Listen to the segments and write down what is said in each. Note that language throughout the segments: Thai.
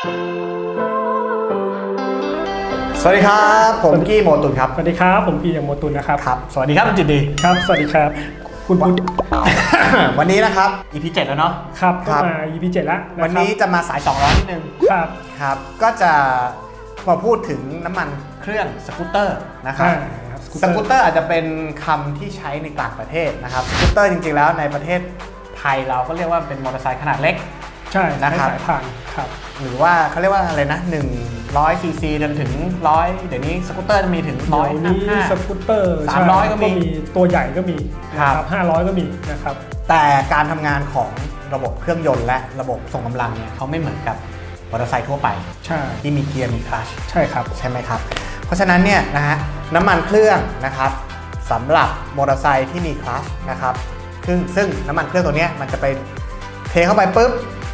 สวัสดีครับ ผมกี้โมตุนครับ สวัสดีครับ ผมพีอย่างโมตุนนะครับ ครับ สวัสดีครับคุณจิตดี ครับ สวัสดีครับ คุณพุทธวันนี้นะครับ EP 7แล้วเนาะ ครับครัก็บมา EP 7แล้วะครับวันนี้จะมาสาย2ล้อนิดนึง ครับ ครับ ก็จะมาพูดถึงน้ำมันเครื่องสกูตเตอร์นะครับ อ่าครับส scooter กูตเตอร์อาจจะเป็นคำที่ใช้ในต่างประเทศนะครับ สกูตเตอร์จริงๆแล้วในประเทศไทยเราก็เรียกว่าเป็นมอเตอร์ไซค์ขนาดเล็ก ใช่นะครับใช้สายพานครับ หรือว่าเขาเรียกว่าอะไรนะ100ซีซีจนถึง 100 เดี๋ยวนี้สกูตเตอร์จะมีถึงเดี๋ยวนี้ส155กูตเตอร์สามร้อยใช่ก็มีตัวใหญ่ก็มีครับ ห้าร้อยก็มีนะครับ แต่การทำงานของระบบเครื่องยนต์และระบบส่งกำลังเนี่ยเขาไม่เหมือนกับมอเตอร์ไซค์ทั่วไป ใช่ ที่มีเกียร์มีคลัตชใช่ครับ ใช่ไหมครับ เพราะฉะนั้นเนี่ยนะฮะน้ำมันเครื่องนะครับสำหรับมอเตอร์ไซค์ที่มีคลัตชนะครับซึ่งซึ่งน้ำมันเครื่องตัวเนี้ยมันจะไปเทเข้าไปปุ๊บ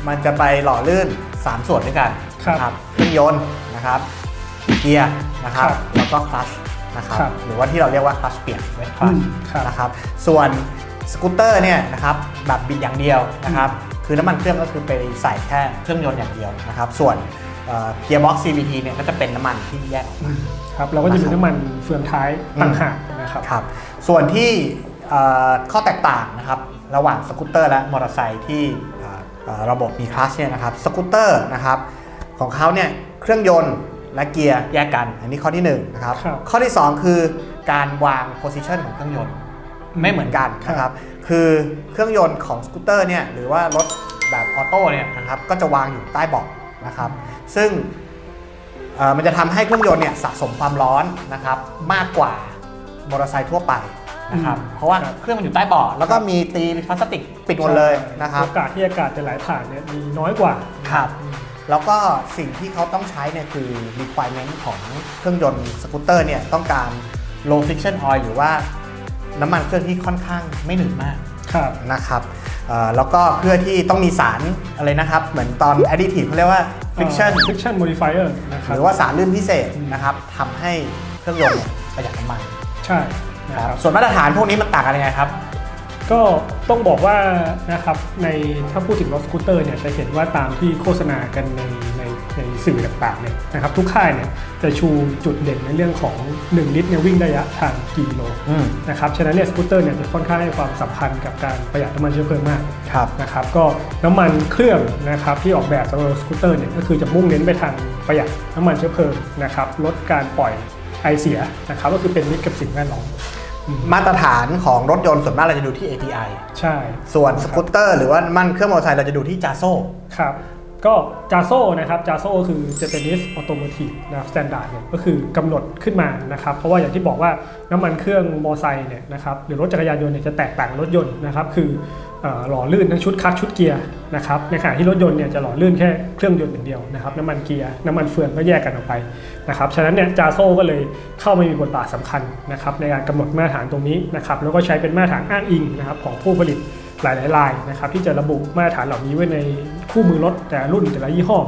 มันจะไปหล่อลื่น 3 ส่วนด้วยกันครับนะเครื่องยนต์นะครับเกียร์นะครับครับแล้วก็คลัตชนะครับครับหรือว่าที่เราเรียกว่าคลัตชเปียกเวทคลัตชอืมครับนะครับส่วนสกูตเตอร์เนี่ยนะครับแบบบิดอย่างเดียวนะครับคือน้ำมันเครื่องก็คือไปใส่แค่เครื่องยนต์อย่างเดียวนะครับส่วนเกียร์บ็อกซ์ CVT เนี่ยก็จะเป็นน้ำมันที่แยกออกมาครับเราก็จะมีนะครับน้ำมันเฟืองท้ายต่างหากนะครับ ครับส่วนที่เอ่อข้อแตกต่างนะครับระหว่างสกูตเตอร์และมอเตอร์ไซค์ที่เอ่อเอ่อ ระบบมีคลัตชเนี่ยนะครับสกูตเตอร์นะครับของเขาเนี่ยเครื่องยนต์และเกียร์แยกกัน อันนี้ข้อที่1นงนะครับครับข้อที่ 2 คือการวางโพซิชันของเครื่องยนต์ไม่เหมือนกันนะครับคือเครื่องยนต์ของสกูตเตอร์เนี่ยหรือว่ารถแบบออโต้เนี่ยนะครับก็จะวางอยู่ใต้เบาะนะครับ ซึ่งเอ่อมันจะทำให้เครื่องยนต์เนี่ยสะสมความร้อนนะครับมากกว่ามอเตอร์ไซค์ทั่วไป นะครับอืมเพราะว่าครับเครื่องมันอยู่ใต้เบาะแล้วก็มีตีพลาสติกปิดหมดเลยนะครับโอกาสที่อากาศจะไหลผ่านเนี่ยมีน้อยกว่าครับแล้วก็สิ่งที่เขาต้องใช้เนี่ยคือ requirement ของเครื่องยนต์สกูตเตอร์เนี่ยต้องการ low friction oil หรือว่าน้ำมันเครื่องที่ค่อนข้างไม่หนืดมากครับนะครับเอ่อแล้วก็เพื่อที่ต้องมีสารอะไรนะครับ เหมือนตอน additive เขาเรียกว่า friction friction modifier นะคหรับรือว่าสารลื่นพิเศษนะครับทำให้เครื่องยนต์เนี่ยประหยัดน้ำมันใช่ นะนะคครัรับบส่วนมาตรฐานพวกนี้มันต่างกันยังไงครับ ก็ต้องบอกว่านะครับในถ้าพูดถึงรถสกูตเตอร์เนี่ยจะเห็นว่าตามที่โฆษณากันในในในสื่อต่างๆเนี่ยนะครับทุกค่ายเนี่ยจะชูจุดเด่นในเรื่องของ 1 ลิตรเนี่ยวิ่งได้ระยะทางกี่กิโลอืม นะครับฉะนั้นเนี่ยสกูตเตอร์เนี่ยจะค่อนข้างให้ความสำคัญกับการประหยัดน้ำมันเชื้อเพลิงมาก ครับ นะครับก็น้ำมันเครื่องนะครับที่ออกแบบสำหรับรถสกูตเตอร์เนี่ยก็คือจะมุ่งเน้นไปทางประหยัดน้ำมันเชื้อเพลิงนะครับลดการปล่อย ไอเสียนะครับก็คือเป็นมิตรกับสิ่งแวดล้อมอืมมาตรฐานของรถยนต์ส่วนมากเราจะดูที่ API ใช่ ส่วนสกูตเตอร์หรือว่าน้ำมันเครื่องมอเตอร์ไซค์เราจะดูที่จาโซครับ ก็จาโซนะครับจาโซคือ Japanese Automotive นะครับ Standard เนี่ยก็คือกำหนดขึ้นมานะครับ เพราะว่าอย่างที่บอกว่าน้ำมันเครื่องมอไซค์เนี่ยนะครับหรือรถจักรยานยนต์เนี่ยจะแตกต่างรถยนต์นะครับคือหล่อลื่นทั้งชุดคัสชุดเกียร์นะครับในขณะที่รถยนต์เนี่ยจะหล่อลื่นแค่เครื่องยนต์อย่างเดียวนะครับน้ำมันเกียร์น้ำมันเฟืองก็แยกกันออกไปนะครับฉะนั้นเนี่ยจาโซก็เลยเข้ามามีบทบาทสำคัญนะครับในการกำหนดมาตรฐานตรงนี้นะครับแล้วก็ใช้เป็นมาตรฐานอ้างอิงนะครับของผู้ผลิต หลายๆรายนะครับที่จะระบุมาตรฐานเหล่านี้ไว้ในคู่มือรถแต่ละรุ่นแต่ละยี่ห้อ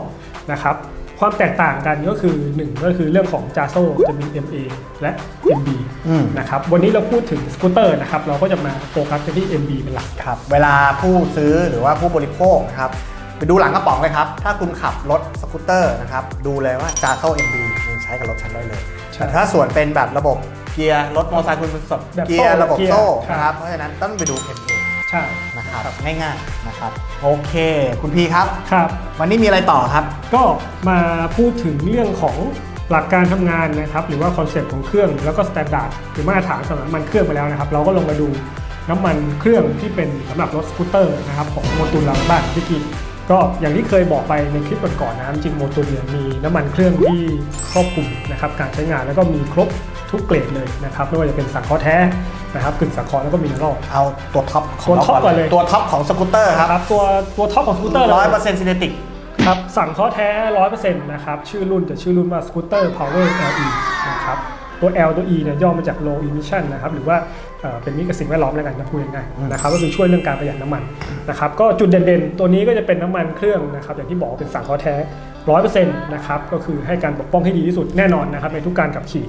นะครับความแตกต่างกันก็คือ 1 ก็คือเรื่องของ j a s o จะมี MA และ MB อืมนะครับวันนี้เราพูดถึงสกูตเตอร์นะครับเราก็จะมาโฟกัสกันที่ MB เป็นหลักครับเวลาผู้ซื้อหรือว่าผู้บริโภคนะครับไปดูหลังกระป๋องเลยครับ ถ้าคุณขับรถสกูตเตอร์นะครับดูเลยว่าจาโซ่ MB คุณใช้กับรถฉันได้เลยใช่แต่ถ้าส่วนเป็นแบบระบบเกียร์รถมอเตอร์ไซค์คุณเป็นแบบแบบเกียร์โซ่ระบบเกียร์โซ่ครับนะครับเพราะฉะนั้นต้องไปดู MA ใช่นะครับ ง่ายๆนะครับโอเค คุณพีครับ ครับ วันนี้มีอะไรต่อครับ ก็มาพูดถึงเรื่องของหลักการทำงานนะครับ หรือว่าคอนเซปต์ของเครื่องแล้วก็สแตนดาร์ดหรือมาตรฐานสำหรับน้ำมันเครื่องไปแล้วนะครับ เราก็ลงมาดูน้ำมันเครื่องที่เป็นสำหรับรถสกูตเตอร์นะครับของโมตุลเราบ้านพี่กินก็อย่างที่เคยบอกไปในคลิปก่อนๆนะครับจริงโมตุลเนี่ยมีน้ำมันเครื่องที่ครอบคลุมนะครับการใช้งานแล้วก็มีครบ ทุกเกรดเลยนะครับไม่ว่าจะเป็นสังเคราะห์แท้นะครับกึ่งสังเคราะห์แล้วก็มินเนอรัล เอาตัวท็อปของตัวเราท็อปก่อนเลย ตัวท็อปของสกูตเตอร์ครับครับตัวตัวท็อปของสกูตเตอร์เลยร้อยเปอร์เซ็นต์ซินเนติกครับสั่งเคราะห์แท้100%นะครับชื่อรุ่นจะชื่อรุ่นว่า Scooter Power LE นะครับตัว L ตัว E เนี่ยย่อมาจาก Low Emission นะครับหรือว่าเอ่อเป็นมิตรกับสิ่งแวดล้อมแล้วกันนะพูดง่ายอืมๆนะครับก็คือช่วยเรื่องการประหยัดน้ำมันนะครับก็จุดเด่นๆ ตัวนี้ก็จะเป็นน้ำมันเครื่องนะครับอย่างที่บอกว่าเป็นสั่งเคราะห์แท้100%นะครับก็คือให้การปกป้องที่ดีที่สุดแน่นอนนะครับในทุกการขับขี่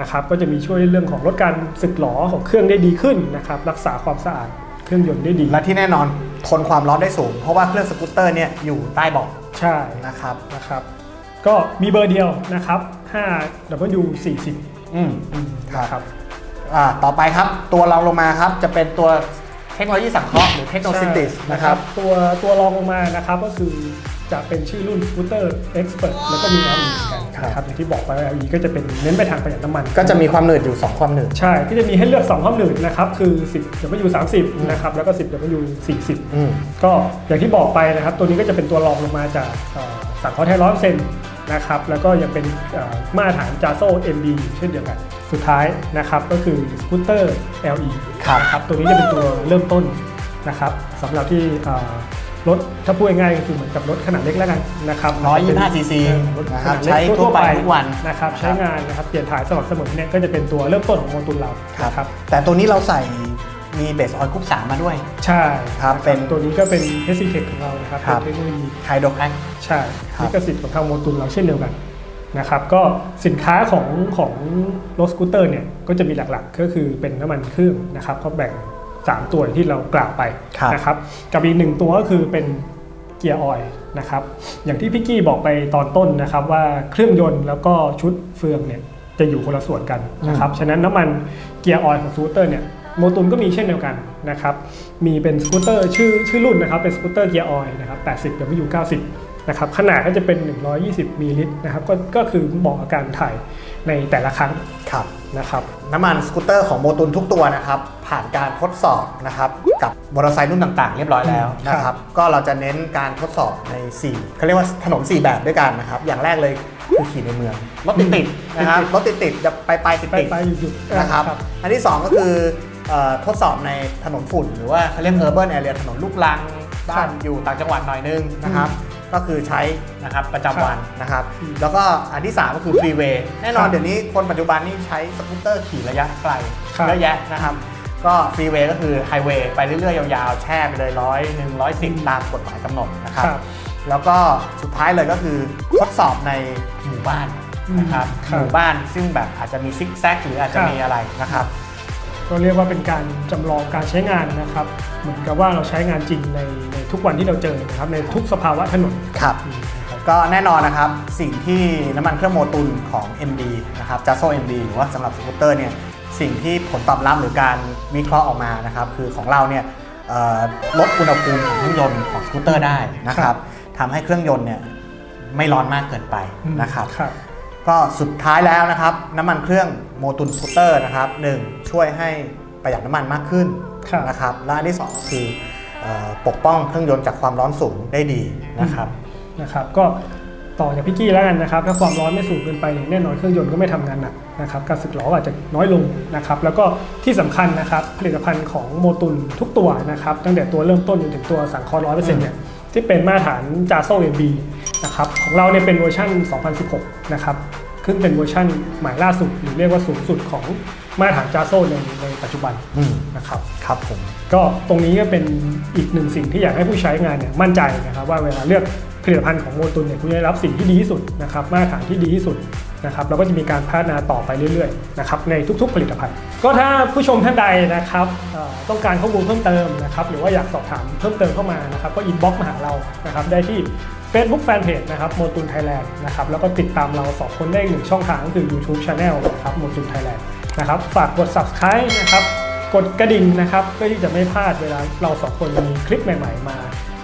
นะครับก็จะมีช่วยเรื่องของลดการสึกหรอของเครื่องได้ดีขึ้นนะครับรักษาความสะอาดเครื่องยนต์ได้ดี และที่แน่นอนทนความร้อนได้สูง เพราะว่าเครื่องสกูตเตอร์เนี่ยอยู่ใต้เบาะใช่นะครับนะครับ ก็มีเบอร์เดียวนะครับ 5W40 อืมครับนะครับอ่าต่อไปครับตัวรองลงมาครับจะเป็นตัวเทคโนโลยีสังเคราะห์หรือเทคโนโลยีดิสใช่นะครับตัวตัวรองลงมานะครับก็คือ จะเป็นชื่อรุ่น Scooter Expert แล้วก็มี LE เหมือนกันนะครับอย่างที่บอกไปว่า LE ก็จะเป็นเน้นไปทางประหยัดน้ำมัน ก็จะมีความหนืดอยู่ 2 ความหนืด ใช่ที่จะมีให้เลือก 2 ความหนืดนะครับ คือ 10 W 30นะครับแล้วก็ 10 W 40อืมก็อย่างที่บอกไปนะครับ ตัวนี้ก็จะเป็นตัวรองลงมาจากเอ่อสังเคราะห์แท้ร้อยเปอร์เซ็นต์นะครับแล้วก็ยังเป็นเอ่อมาตรฐาน JASO MB เช่นเดียวกัน สุดท้ายนะครับก็คือสกูตเตอร์ LE ครับ นะครับตัวนี้จะเป็นตัวเริ่มต้นนะครับสำหรับที่เอ่อ รถถ้าพูดง่ายๆก็คือเหมือนกับรถขนาดเล็กแล้วกันนะครับ125 cc เออรถนะครับขนาดเล็กใช้ทั่วไปทุกวันนะครับครับใช้งานนะครับเปลี่ยนถ่ายสม่ำเสมอเนี่ยก็จะเป็นตัวเริ่มต้นของโมดูลเราครับนะครับแต่ตัวนี้เราใส่มีเบสออยล์กรุ๊ป3มาด้วย ใช่ครับนะเป็นตัวนี้ก็เป็น h c t e c h ของเรานะครับครับเป็นเทคโนโลยีไฮโดรแครใช่ครับลิขสิทธิ์ของทางโมตุลเราเช่นเดียวกันนะครับก็สินค้าของของรถสกูตเตอร์เนี่ยก็จะมีหลักๆ ก็คือเป็นน้ำมันเครื่องนะครับก็แบ่ง 3 ตัวที่เรากล่าวไปครับนะครับกับอีกหนึ่งตัวก็คือเป็นเกียร์ออยล์นะครับอย่างที่พี่กี้บอกไปตอนต้นนะครับว่าเครื่องยนต์แล้วก็ชุดเฟืองเนี่ยจะอยู่คนละส่วนกันนะครับฉะนั้นน้ำมันเกียร์ออยล์ของสกูตเตอร์เนี่ยโมตุลก็มีเช่นเดียวกันนะครับมีเป็นสกูตเตอร์ชื่อชื่อรุ่นนะครับเป็นสกูตเตอร์เกียร์ออยล์นะครับ 80 W 90 นะครับขนาดก็จะเป็น 120มิลลิลิตรนะครับก็ก็คือเหมาะกับการถ่ายในแต่ละครั้งครับนะครับน้ำมันสกูตเตอร์ของโมตุนทุกตัวนะครับผ่านการทดสอบนะครับกับมอเตอร์ไซค์รุ่นต่างๆ เรียบร้อยแล้วนะคครัรับบก็เราจะเน้นการทดสอบใน4เขาเรียกว่าถนน 4 แบบด้วยกันนะครับอย่างแรกเลยคือขี่ในเมืองรถติดๆนะครับรถติดๆจะไปไปติดไปๆไปหยุดหยุดนะครับอันที่ 2 ก็คือเอ่อทดสอบในถนนฝุ่น หรือว่าเขาเรียก urban area ถนนลูกรังบ้านอยู่ต่างจังหวัดหน่อยนึงนะครับ ก็คือใช้นะครับประจำวันนะครับ แล้วก็อันที่ 3 ก็คือฟรีเวย์แน่นอนเดี๋ยวนี้คนปัจจุบันนี่ใช้สกูตเตอร์ขี่ระยะไกลเยอะแยะนะครับ ก็ฟรีเวย์ก็คือไฮเวย์ไปเรื่อยๆ ยาวๆ แช่ไปเลยร้อยหนึ่งร้อยสิบตามกฎหมายกำหนดนะครับ ครับแล้วก็สุดท้ายเลยก็คือทดสอบในหมู่บ้านนะครับครับหมู่บ้านซึ่งแบบอาจจะมีซิกแซกหรืออาจจะครับมีอะไรนะครับ ก็เรียกว่าเป็นการจำลองการใช้งานนะครับ เหมือนกับว่าเราใช้งานจริงในในทุกวันที่เราเจอนะครับในทุกสภาวะถนนครับอืมนะครับก็แน่นอนนะครับสิ่งที่น้ำมันเครื่องโมตุลของ MD นะครับ j a s o MD หรือว่าสำหรับสกูตเตอร์เนี่ยสิ่งที่ผลตอบรับหรือการวิเคราะห์ออกมานะครับคือของเราเนี่ยเอ่อลดอุณหภูมิของเครื่องยนต์ของสกูตเตอร์ได้นะครับทำให้เครื่องยนต์เนี่ยไม่ร้อนมากเกินไปนะครับครับ ก็สุดท้ายแล้วนะครับน้ำมันเครื่องโมตุลสกูตเตอร์นะครับหนึ่งช่วยให้ประหยัดน้ำมันมากขึ้นครับนะครับและอันที่สองคือเอ่อปกป้องเครื่องยนต์จากความร้อนสูงได้ดีนะครับนะครับก็ต่อจากพี่กี้แล้วกันนะครับ ถ้าความร้อนไม่สูงเกินไปเนี่ยแน่นอนเครื่องยนต์ก็ไม่ทำงานหนักนะครับการสึกหรออาจจะน้อยลงนะครับ แล้วก็ที่สำคัญนะครับผลิตภัณฑ์ของโมตุลทุกตัวนะครับตั้งแต่ตัวเริ่มต้นจนถึงตัวสังเคราะห์ร้อยเปอร์เซ็นต์เนี่ยที่เป็นมาตรฐานจาโซเอ็มบี นะครับของเราเนี่ยเป็นเวอร์ชัน2016 นะครับซึ่งเป็นเวอร์ชันใหม่ล่าสุดหรือเรียกว่าสูงสุดของมาตรฐานจาโซในในปัจจุบันอืมนะครับครับผมก็ตรงนี้ก็เป็นอีกหนึ่งสิ่งที่อยากให้ผู้ใช้งานเนี่ยมั่นใจนะครับว่าเวลาเลือกผลิตภัณฑ์ของโมตุลเนี่ยคุณจะได้รับสิ่งที่ดีที่สุดนะครับมาตรฐานที่ดีที่สุดนะครับแล้วก็จะมีการพัฒนาต่อไปเรื่อยๆนะครับในทุกๆ ผลิตภัณฑ์ ก็ถ้าผู้ชมท่านใดนะครับเอ่อต้องการข้อมูลเพิ่มเติมนะครับหรือว่าอยากสอบถามเพิ่มเติมเข้ามานะครับก็อินบ็อกซ์มาหาเรานะครับได้ที่ Facebook Fanpage นะครับโมตุลไทยแลนด์นะครับแล้วก็ติดตามเราสองคนได้อีกหนึ่งช่องทางก็คือ YouTube Channel นะครับโมตุลไทยแลนด์นะครับฝากกด subscribe นะครับกดกระดิ่งนะครับเพื่อที่จะไม่พลาดเวลาเราสองคนมีคลิปใหม่ ๆ มา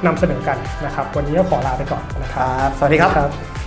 นำเสนอกันนะครับ วันนี้ก็ขอลาไปก่อนนะคครับรับ สวัสดีครับครับ